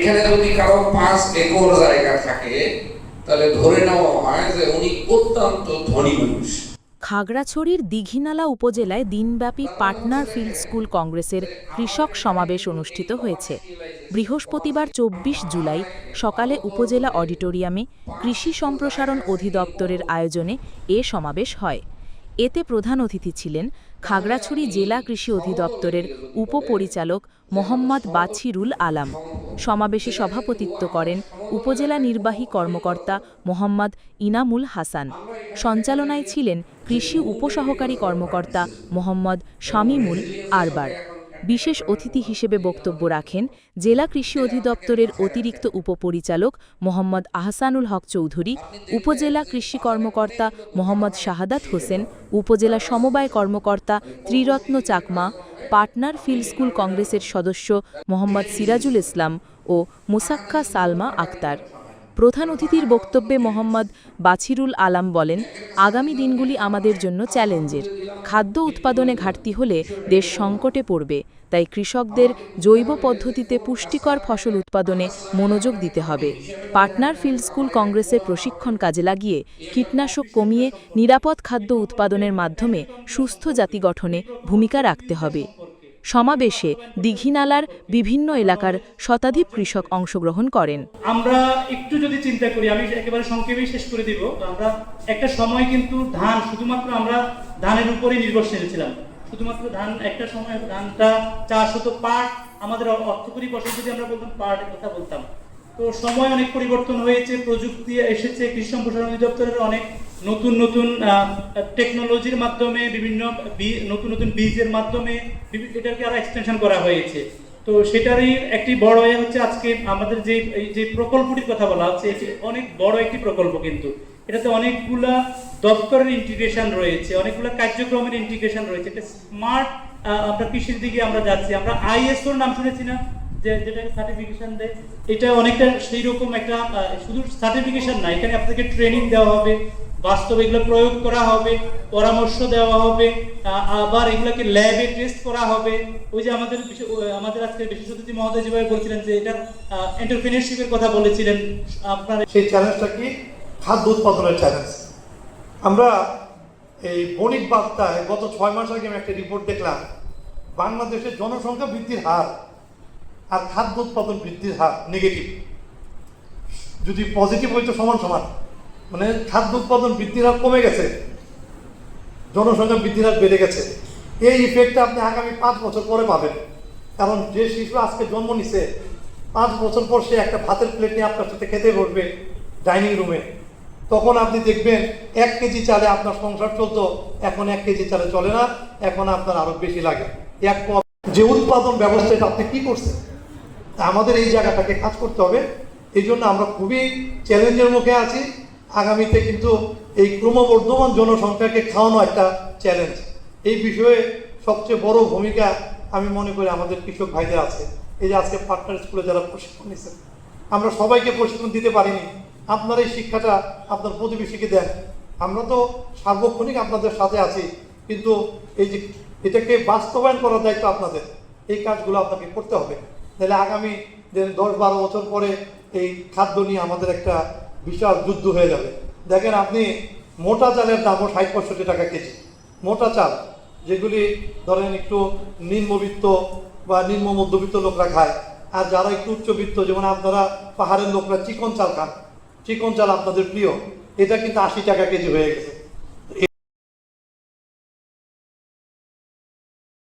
এখানে যদি কারও পাঁচ একর জায়গা থাকে, তাহলে ধরে নেওয়া হয় যে উনি অত্যন্ত ধনী মানুষ। খাগড়াছড়ির দীঘিনালা উপজেলায় দিনব্যাপী পার্টনার ফিল্ড স্কুল কংগ্রেসের কৃষক সমাবেশ অনুষ্ঠিত হয়েছে। বৃহস্পতিবার চব্বিশ জুলাই সকালে উপজেলা অডিটোরিয়ামে কৃষি সম্প্রসারণ অধিদপ্তরের আয়োজনে এ সমাবেশ হয়। এতে প্রধান অতিথি ছিলেন খাগড়াছড়ি জেলা কৃষি অধিদপ্তরের উপপরিচালক মোহাম্মদ বাছিরুল আলাম। সমাবেশে সভাপতিত্ব করেন উপজেলা নির্বাহী কর্মকর্তা মোহাম্মদ ইনামুল হাসান। সঞ্চালনায় ছিলেন কৃষি উপসহকারী কর্মকর্তা মোহাম্মদ শামিমুল আরবার। বিশেষ অতিথি হিসেবে বক্তব্য রাখেন জেলা কৃষি অধিদপ্তরের অতিরিক্ত উপপরিচালক মোহাম্মদ আহসানুল হক চৌধুরী, উপজেলা কৃষি কর্মকর্তা মোহাম্মদ শাহাদাত হোসেন, উপজেলা সমবায় কর্মকর্তা Triratna Chakma partner field school কংগ্রেসের সদস্য মোহাম্মদ সিরাজুল ইসলাম ও মুসাক্কা সালমা আক্তার। প্রধান অতিথির বক্তব্যে মোহাম্মদ বাছিরুল আলাম বলেন, আগামী দিনগুলি আমাদের জন্য চ্যালেঞ্জের। খাদ্য উৎপাদনে ঘাটতি হলে দেশ সংকটে পড়বে, তাই কৃষকদের জৈব পদ্ধতিতে পুষ্টিকর ফসল উৎপাদনে মনোযোগ দিতে হবে। পার্টনার ফিল্ড স্কুল কংগ্রেসের প্রশিক্ষণ কাজে লাগিয়ে কীটনাশক কমিয়ে নিরাপদ খাদ্য উৎপাদনের মাধ্যমে সুস্থ জাতি গঠনে ভূমিকা রাখতে হবে। সমাবেশে দীঘিনালার বিভিন্ন এলাকার শতাধিক কৃষক অংশগ্রহণ করেন। আমরা একটু যদি চিন্তা করি, আমি একেবারে সংক্ষেপে শেষ করে দিব। আমরা একটা সময় কিন্তু ধান, শুধুমাত্র আমরা ধানের উপরে নির্ভরশীল ছিলাম। শুধুমাত্র ধান, একটা সময় ধানটা চাষ হতো পাট, আমাদের অর্থকরী ফসল যদি আমরা বলতাম, পাটের কথা বলতাম। তো সময় অনেক পরিবর্তন হয়েছে, প্রযুক্তি এসেছে, কৃষি সম্প্রসারণ অধিদপ্তরের অনেক নতুন নতুন টেকনোলজির মাধ্যমে, বিভিন্ন নতুন নতুন বীজের মাধ্যমে এটাকে আরও এক্সটেনশন করা হয়েছে। তো সেটারই একটি বড় এ হচ্ছে আজকে আমাদের যে যে প্রকল্পটির কথা বলা হচ্ছে, এটি অনেক বড় একটি প্রকল্প কিন্তু। এটাতে অনেকগুলা দপ্তরের ইন্টিগ্রেশন রয়েছে, অনেকগুলা কার্যক্রমের ইন্টিগ্রেশন রয়েছে। একটা স্মার্ট আমরা কৃষির দিকে আমরা যাচ্ছি। আমরা আইএসওর নাম শুনেছি না? যে যেটা সার্টিফিকেশন দেয়, এটা অনেকটা সেই রকম একটা শুধু সার্টিফিকেশন না, এখানে আপনাদেরকে ট্রেনিং দেওয়া হবে, বাস্তবে এগুলো প্রয়োগ করা হবে, পরামর্শ দেওয়া হবে আবার এগুলোকে ল্যাবে টেস্ট করা হবে। ওই যে আমাদের আমাদের আজকে বিশেষ অতিথি মহোদয় যেভাবে বলছিলেন যে এটা এন্টারপ্রিনিয়রশিপের কথা বলেছিলেন, আপনার সেই চ্যালেঞ্জটা কি? খাদ্য উৎপাদনের চ্যালেঞ্জ আমরা এই বণিক বার্তায় গত ছয় মাস আগে আমি একটা রিপোর্ট দেখলাম, বাংলাদেশের জনসংখ্যা বৃদ্ধির হার আর খাদ্য উৎপাদন বৃদ্ধির হার নেগেটিভ যদি পজিটিভ হইতো সমান সমান। মানে খাদ্য উৎপাদন বৃদ্ধির হার কমে গেছে। জনসংখ্যা বৃদ্ধির হার বেড়ে গেছে। এই ইফেক্টটা আপনি আগামী পাঁচ বছর পরে পাবেন। কারণ যে শিশু আজকে জন্ম নিছে, পাঁচ বছর পর সে একটা ভাতের প্লেট নিয়ে আপনার সাথে খেতে বসবে ডাইনিং রুমে তখন আপনি দেখবেন এক কেজি চালে আপনার সংসার চলতো, এখন এক কেজি চালে চলে না, এখন আপনার আরও বেশি লাগে। এক যে উৎপাদন ব্যবস্থা ব্যবস্থাটা আপনি কি করছেন? আমাদের এই জায়গাটাকে কাজ করতে হবে। এই জন্য আমরা খুবই চ্যালেঞ্জের মুখে আছি। আগামীতে কিন্তু এই ক্রমবর্ধমান জনসংখ্যাকে খাওয়ানো একটা চ্যালেঞ্জ এই বিষয়ে সবচেয়ে বড় ভূমিকা আমি মনে করি আমাদের কৃষক ভাইদের আছে। এই যে আজকে পার্টনার স্কুলে যারা প্রশিক্ষণ নিচ্ছেন আমরা সবাইকে প্রশিক্ষণ দিতে পারিনি। আপনার এই শিক্ষাটা আপনার প্রতিবেশীকে দেন। আমরা তো সার্বক্ষণিক আপনাদের সাথে আছি, কিন্তু এই যে এটাকে বাস্তবায়ন করার দায়িত্ব আপনাদের। এই কাজগুলো আপনাকে করতে হবে। তাহলে আগামী দশ বারো বছর পরে এই খাদ্য নিয়ে আমাদের একটা বিশাল যুদ্ধ হয়ে যাবে। দেখেন আপনি মোটা চালের দামও ষাট পঁয়ষট্টি টাকা কেজি। মোটা চাল, যেগুলি ধরেন একটু নিম্নবিত্ত বা নিম্ন মধ্যবিত্ত লোকরা খায়, আর যারা একটু উচ্চবিত্ত, যেমন আপনারা পাহাড়ের লোকরা চিকন চাল খান। চিকন চাল আপনাদের প্রিয়, এটা কিন্তু আশি টাকা কেজি হয়ে গেছে।